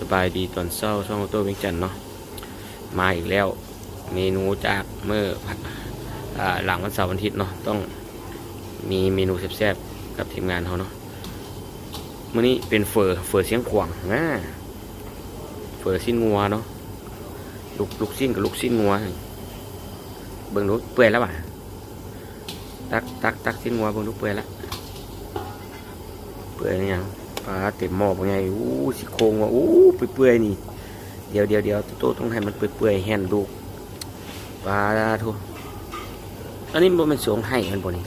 สบายดีตอนเช้าช่องออโต้เวียงจันทน์เนาะมาอีกแล้ว เมนูจากเมื่อหลังวันเสาร์วันอาทิตย์เนาะต้องมีเมนูแซ่บๆกับทีมงานเขาเนาะมื้อนี้เป็นเฟอร์เฟอร์เสียงขวางนะเฟอร์สิ้นงัวเนาะลูกลูกสิ้นกับลูกสิ้นงัวเบิ่งดูเปื่อยแล้วป่ะตักตักตักสิ้นงัวเบิ่งดูเปื่อยแล้วเปื่อยยัง ปลาเต็มหม้อเป็นไงอู้สิโครงว่ะอู้เปื่อยๆนี่ เดี๋ยวเดี๋ยวเดี๋ยวโตต้องให้มันเปื่อยๆแห้งดูปลาทุอันนี้มันเป็นสวงไห้มันบ่นี่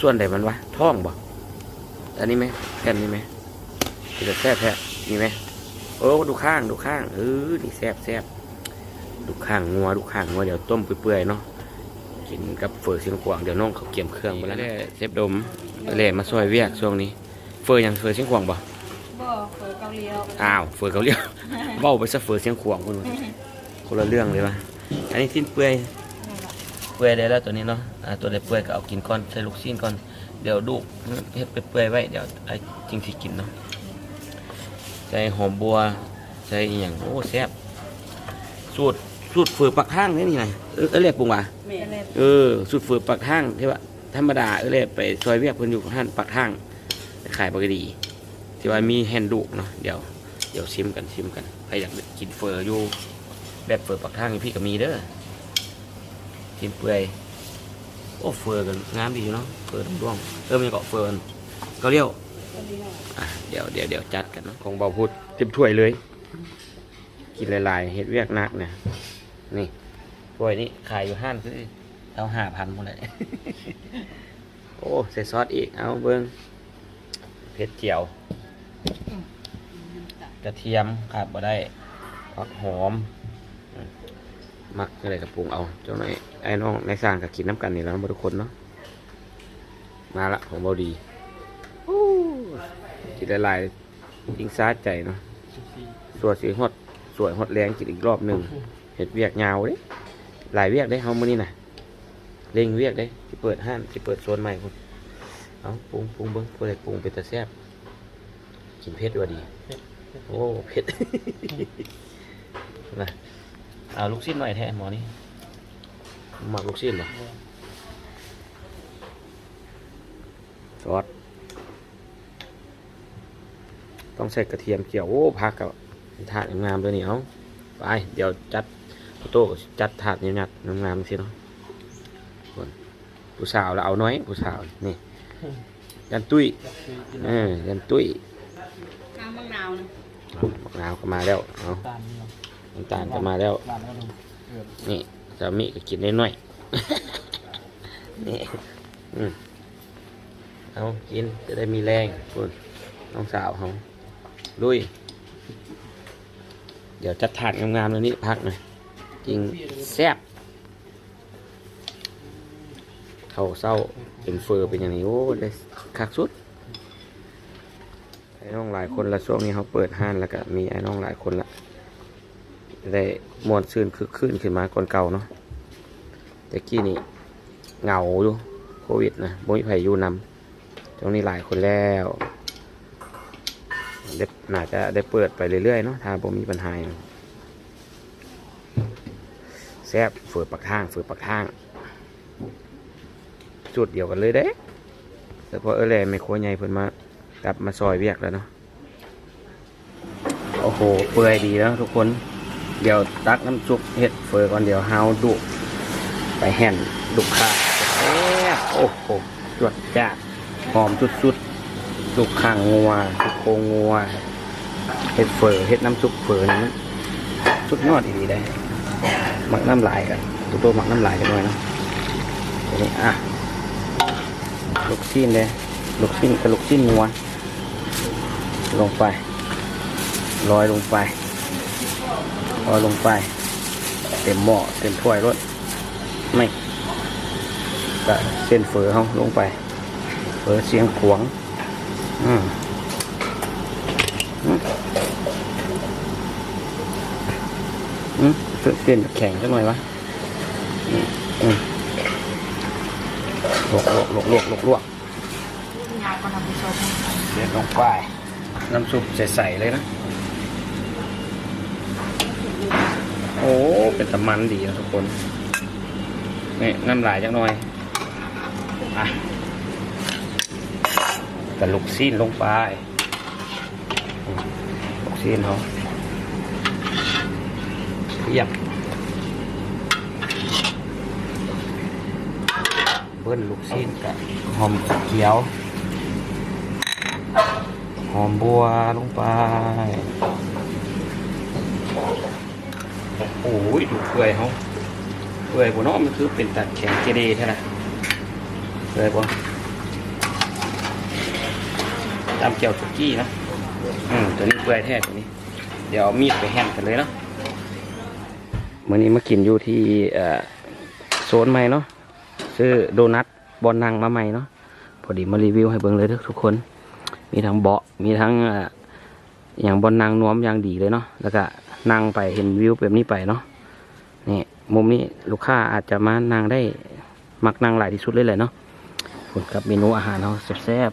ส่วนใดมันวะท้องบ่อันนี้ไหมแค่นี้ไหมจะแซ่บแท้นี่ไหมโอ้ดูข้างดูข้างเออนี่แซ่บแซ่บดูข้างงัวดูข้างงัวเดี๋ยวต้มเปื่อยๆเนาะกินกับเฟอร์เสียงกวางเดี๋ยวน้องเขาเกี่ยมเครื่องไปแล้วเซฟดมเล่มาซอยเวียกช่วงนี้ เฟอร์ยังเฟอร์เสียงขวางบ่บ่เฟอเกาเลียวอ้าวเฟอร์เขาเรียก เว้าไปซะเฟอร์เสียงขวางคนละคนละเรื่องเลยวะอันนี้สิ้นเปื่อย เปื่อยได้แล้วตัวนี้เนาะอ่าตัวใดเปื่อยก็เอากินก่อนใส่ลูกชิ้นก่อน เดี๋ยวดูกเฮ็ดเปื่อยๆไว้ เดี๋ยวไอ้จริงที่กินเนาะ ใส่หอมบัว ใส่อหย่างโอ้แซ่บ สูตรสูตรเฟอร์ปักห้างนี่นี่ไงเออเออเรียกปรุงว่าแม่เล็บเออสูตรเฟอร์ปักห้างที่ว่าธรรมดาเออเลยไปซอยเวียกเพิ่นอยู่ห้านปักห้างไป ขายปกติที่ว่ามีแฮนดูกเนาะเดี๋ยวเดี๋ยวชิมกันชิมกันใครอยากกินเฟอร์อยู่แบบเฟอร์ปักห้างพี่ก็มีเด้อกินเปื่อยโอ้เฟอร์กันงามดีอยู่เนาะเฟอร์ดวงเออมันก็เฟอร์เก็เรียวเดี๋ยวเดี๋ยวเดี๋ยวจัดกันเนาะของเบาพูดเต็มถ้วยเลย กินหลายๆเฮ็ดเวียกนักเนี่ยนี่ถ้วยนี้ขายอยู่ห้านคือเอาห้าพันหมดเลยโอ้ใส่ซอสอีกเอาเบิ้ง เผ็ดเจียว กระเทียมขาดบ่ได้ผักหอมอืมมักอะไรกับปรุงเอาเจ้าหน่อยไอ้น้องในสร้างกับกินน้ำกันนี่แหล้วทุกคนเนาะมาละของเบาดีโอ้กินหลายๆยิ่งซาใจเนาะสวยสีฮอดสวยฮอดแรงกินอีกรอบหนึ่งเห็ดเวียกยาวเด้หลายเวียกได้เฮามื้อนี้น่ะเร่งเวียกได้ที่เปิดห้านที่เปิดโซนใหม่พุ่น เอาปรุงปรุงเบิ้งเพื่อให้ปรุงเป็นตะแซ่บกินเผ็ดด้วยดี โอ้เผ็ดนะเอาลูกชิ้นหน่อยแทนหมอนี่หมักลูกชิ้นเหรอซอสต้องใส่กระเทียมเกี่ยว โอ้ผักกับถาดงามๆเลยนี่เอาไปเดี๋ยวจัดโต๊ะจัดถาดเนี่ยๆงามๆสิเนาะส่วนผู้สาวเราเอาน้อยผู้สาวนี่ ยันตุ้ยเออยันตุ้ยน้ำมะนาวนะเอามะนาวก็มาแล้วเอาตามนี่เนาะน้ำตาลก็มาแล้วตามแล้วลงเกือบนี่สามีก็กินได้หน่อยนี่อืมเอากินจะได้มีแรงคุณน้องสาวเขาลุย เดี๋ยวจัดถาดงามๆเลยนี่พักหน่อย จริงแซ่บ เขาเศร้าเป็นเฟอร์เป็นอย่างนี้โอ้ได้คักสุดไอ้น้องหลายคนละช่วงนี้เขาเปิดห้านแล้วก็มีไอ้น้องหลายคนละได้มวนซื่นคึกคืนขึ้นมาก่อนเก่าเนาะแต่กี้นี่เหงาอยู่โควิดนะบ่มีไผอยู่นำช่วงนี้หลายคนแล้วได้น่าจะได้เปิดไปเรื่อยๆเนาะถ้าบ่มีปัญหาแซ่บเฟือปักทางเฟือปักทาง จุดเดียวกันเลยเด้แต่พอเออแลไม่ครัวใหญ่เพิ่นมากลับมาซอยเวียกแล้วเนาะโอ้โหเปื่อยดีแล้วทุกคนเดี๋ยวตักน้ำซุปเห็ดเฟอก่อนเดี๋ยวเฮาดุไปแห่นดุข้างโอ้โหจวดจ้าดหอมสุดๆดุข้างงัวดุโคงงัวเห็ดเฟอเห็ดน้ำซุปเฟอนี่มันสุดยอดดีได้หมักน้ำลายกันตัวโตหมักน้ำลายกันหน่อยเนาะนี้อะ ลูกชิ้นเลยลูกชิ้นกับลูกชิ้นงัวลงไปลอยลงไปลอยลงไป เต็มหม้อเต็มถ้วยรถไม่ก็เส้นเฝอเขาลงไปเฝอเสียงขวงอืมอืมอืมเส้นแข็งสักหน่อยวะอืมอืมล วกลวกลวกลวกลวกลวกยายก็ทำผู้ชมเด็ดลงไปน้ำซุปใสๆเลยนะ โอ้เป็นตะมันดีนะทุกคนนี่น้ำลายจังหน่อยอะกระลูกซีนลงไปลูกซีนเขาเรียบ บิ้ลลูกซีนกับหอมเขียว หอมบัวลงไป โอ้ยดูเปื่อยเขาเปื่อยบนน้องมันคือเป็นตัดแข็งเจดีใช่ไหมเปื่อยบนตามเจียวสุกี้นะอืมตัวนี้เปื่อยแท้ตัวนี้ เดี๋ยวมีดไปแห่นกันเลยเนาะมื่อนี้มากินอยู่ที่โซนใหม่เนาะ ซื้อโดนัทบอลนังมาใหม่เนาะพอดีมารีวิวให้เบิ่งเลยทุกคน มีทั้งเบาะมีทั้งอย่างบอลนางนวมอย่างดีเลยเนาะแล้วก็นั่งไปเห็นวิวแบบนี้ไปเนาะนี่มุมนี้ลูกค้าอาจจะมานั่งได้มักนั่งหลายที่สุดเลยแหละเนาะคุณกับเมนูอาหารเขาแซ่บ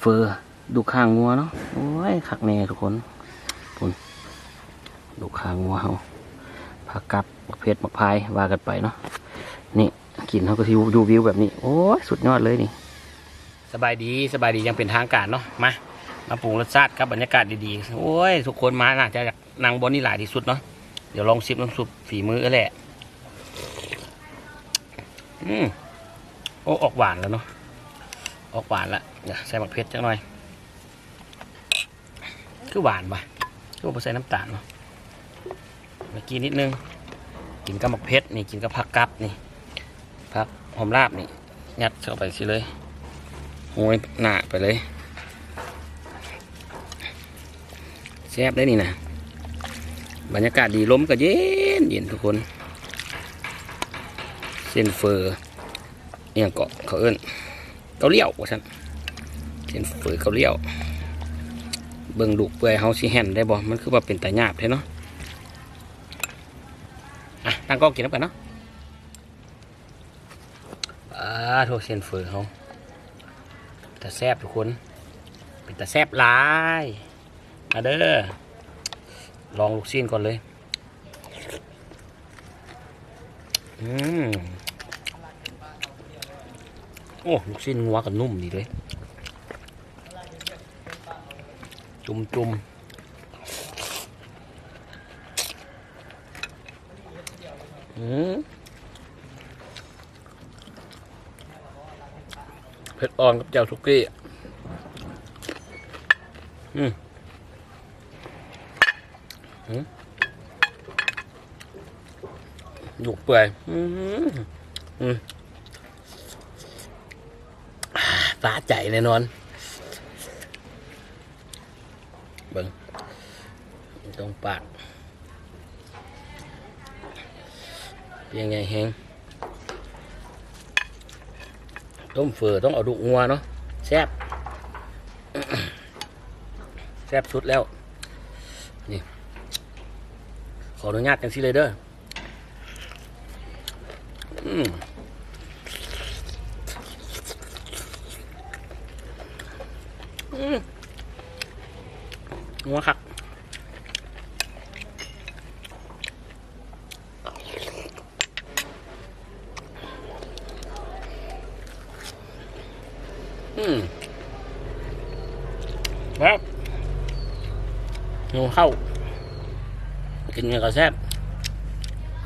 เฟอร์ดูข้างงัวเนาะโอ้ยคักแน่ทุกคนคุณดูข้างงัวเขาผักกับมะเพชรมะพร้ายว่ากันไปเนาะ นี่กินเขาก็ที่ดูวิวแบบนี้ โอ้สุดยอดเลยนี่ สบายดีสบายดียังเป็นทางการเนาะมามาปรุงรสชาติครับบรรยากาศดีๆโอ้ยทุกคนมาน่าจะอยากนั่งบนนี่หลายที่สุดเนาะเดี๋ยวลองชิมน้ำซุปฝีมือแหละอืมโอ้ออกหวานแล้วเนาะออกหวานละเดี๋ยวใส่มะเขือจังหน่อยคือหวานปะคือบ่ใส่น้ำตาลเนาะเมื่อกี้นิดนึงกินกับมะเขือนี่กินกับผักกับนี่ ผักหอมลาบนี่ยัดเข้าไปสิเลยโอ้ยหนาไปเลยแซ่บได้นี่นะบรรยากาศดีล้มก็เย็นเย็นทุกคน เส้นเฟอร์เนี่ยเกาะเขาเอิ้นเกาเลี้ยวว่าฉันเส้นเฟอร์เกาเลี้ยว เบิ่งดุเปื่อยเฮาสิแห่นได้บ่มันคือว่าเป็นตาหยาบแท้เนาะอะตั้งกล้องกินน้ำกันเนาะ อ่าโทษเส้นเฟอเฮาแต่แซบทุกคน เป็นแต่แซบหลายมาเด้อลองลูกซีนก่อนเลย อืมโอ้ ลูกซีนงัวกับนุ่มดีเลย จุ่มจุ่มอืม เผ็ดอ่อนกับแจ่วสุกี้อืมอืมหยุกเปื่อย อืมอืมอ่าตาใจแน่นอนเบิ่งตรงปากเพียงไงแหง ต้มเฟือต้องเอาดุงัวเนาะแซ่บแซ่บสุดแล้วนี่ขออนุญาตกันสิเลยเด้ออืมงัวคัก อืมครับงูเข้า กินเงินก็แซ่บ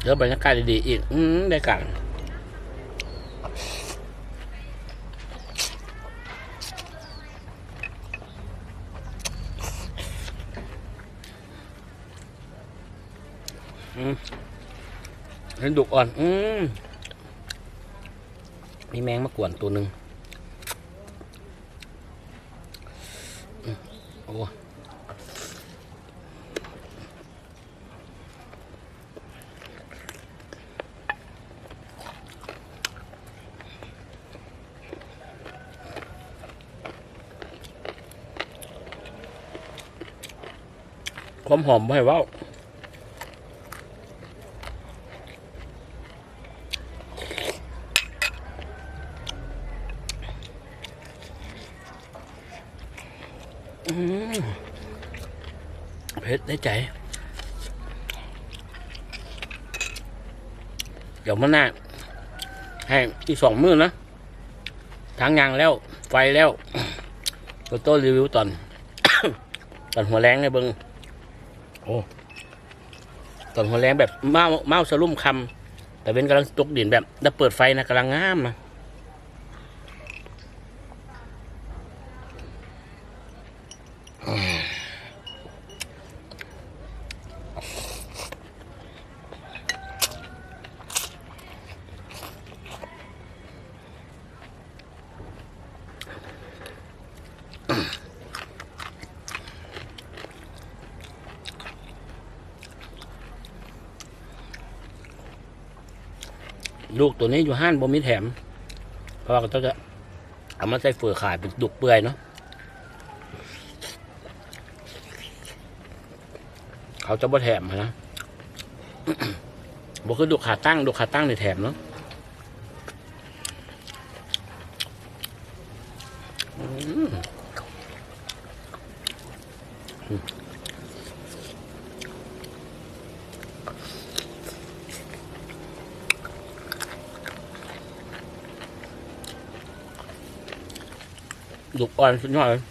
เดี๋ยวบรรยากาศดีๆอีก อืมได้กันอืมเห็นดุกอ่อน อืมมีแมงมากวนตัวหนึ่ง โอ้ความหอมไม่ว้าอื เผ็ดได้ใจ เดี๋ยวมันหน้าให้อีกสองมื้อนะทั้งยางแล้ว ไฟแล้วก็ต้รีวิวตอน ตอนหัวแรงเลยเบิ้งโอ้ตอนหัวแรงแบบเมาเมาสลุ่มคำแต่เว้นกำลังตกดินแบบถ้าเปิดไฟนะกำลังงามนะ ลูกตัวนี้อยู่ห้านบ่มีแถม เพราะว่าเขาจะเอามาใส่เฟือขายเป็นดุกเปื่อยเนาะเขาจะบ่แถมนะบ่คือดุกขาตั้งดุกขาตั้งในแถมเนาะ ดุกอ่อนสุดยอดเลย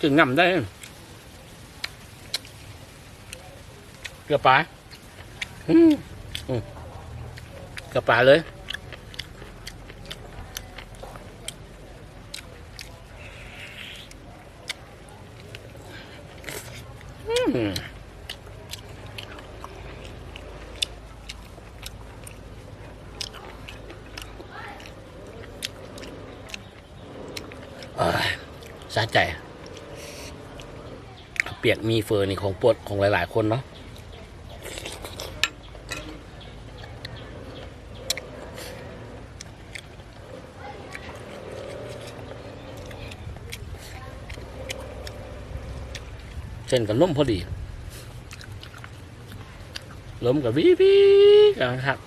ถึงงำได้เกือบปลาเกือบปลาเลย สะใจเปียกมีเฟอร์นี่ของปวดของหลาย ๆ คนเนาะเส้นกับนุ่มพอดีล้มกับวิวิกันครับ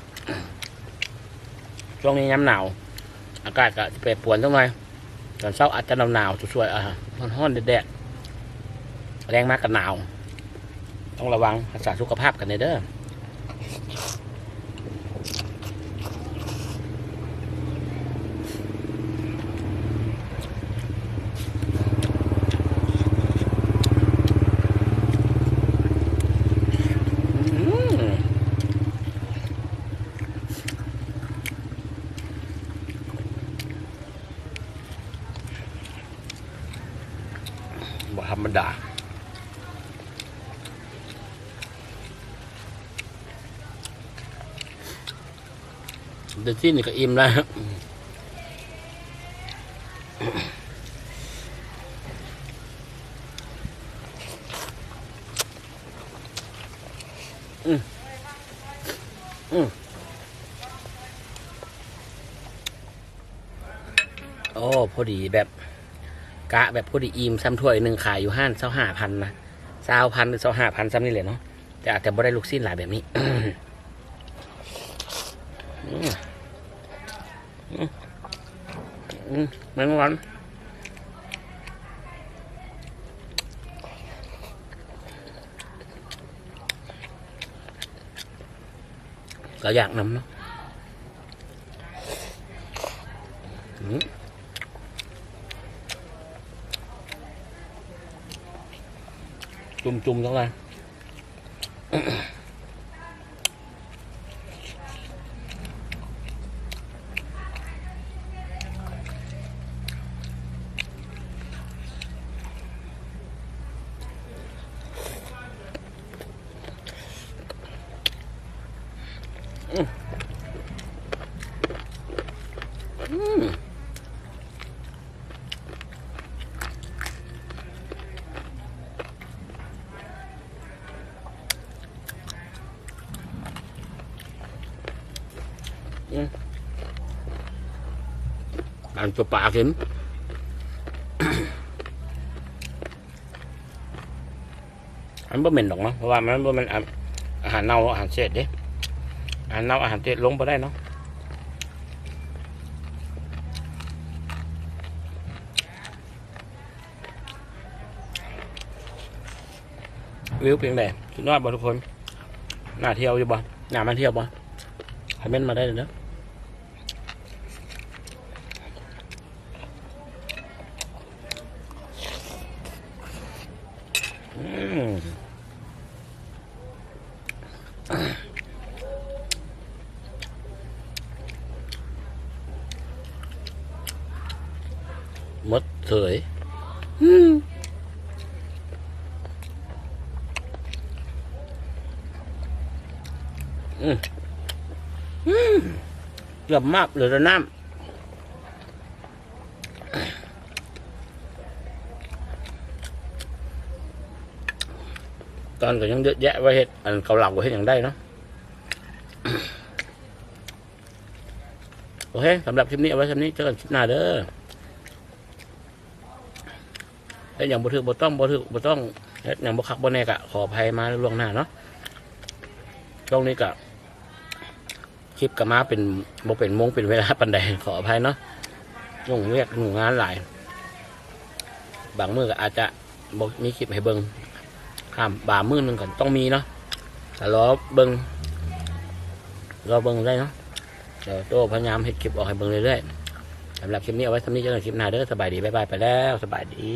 ช่วงนี้ย้ำหนาว อากาศก็แปรปรวนจังหน่อย ตอนเช้าอาจจะหนาวๆสวยๆอะร้อนๆแดดๆแรงมากกับหนาว ต้องระวังรักษาสุขภาพกันเด้อมบ่ธรรม ดา เดี๋ยวที่นี่ก็อิ่มแล้วอืมอืมโอ้ พอดีแบบ กะแบบพอดีอิ่มซ้ำถ้วยหนึ่งขายอยู่ห้านเศร้าห้าพันนะเศร้าพันหรือเศร้าห้าพันซ้ำนี่เลยเนาะแต่อาจจะไม่ได้ลูกสิ้นหลายแบบนี้อืมอืมอืมมันร้อนก็อยากนำเนาะ อืมจุ่ม อันตัวปลาเข็มอันบ่เหม็นหรอกเนาะเพราะว่ามันบ่แมันอาหารเน่าอาหารเศษเด้อาหารเน่าอาหารเศษลงไปได้เนาะวิวเพียงใดสุดยอดบ่ทุกคน น่าเที่ยวอยู่บ่น่ามาเที่ยวบ่คอมเมนต์มาได้เลยเนาะอืม mất thời Ừ. Ừ. Gặp map rồi đó Nam ตอนก็ยังเยอะแยะไว้เห็ดอันเกาเหลาก็เห็ดอย่างได้เนาะโอเคสำหรับคลิปนี้เอาไว้คลิปนี้เจอกันคลิปหน้าเด้อเฮ็ดอย่างบ่ถือบ่ต้องบ่ถือบ่ต้องเฮ็ดอย่างบ่คักบ่แน่กะขออภัยมาล่วงหน้าเนาะช่วงนี้ก็ ลิปก็มาเป็นบ่เป็นโมงเป็นเวลาปานใดขออภัยเนาะยุ่งเรียกยุ่งงานหลาย บางมือก็อาจจะบ่มีคลิปให้เบิ่งข้ามบามือหนึ่งก็ต้องมีเนาะแต่รอเบิ่งรอเบิ่งได้เนาะเดี๋ยวโตพยายามเฮ็ดคลิปออกให้เบิ่งเรื่อยๆสำหรับคลิปนี้เอาไว้สำนี้เจอกันคลิปหน้าเด้อสบายดีบ๊ายบายไปแล้วสบายดี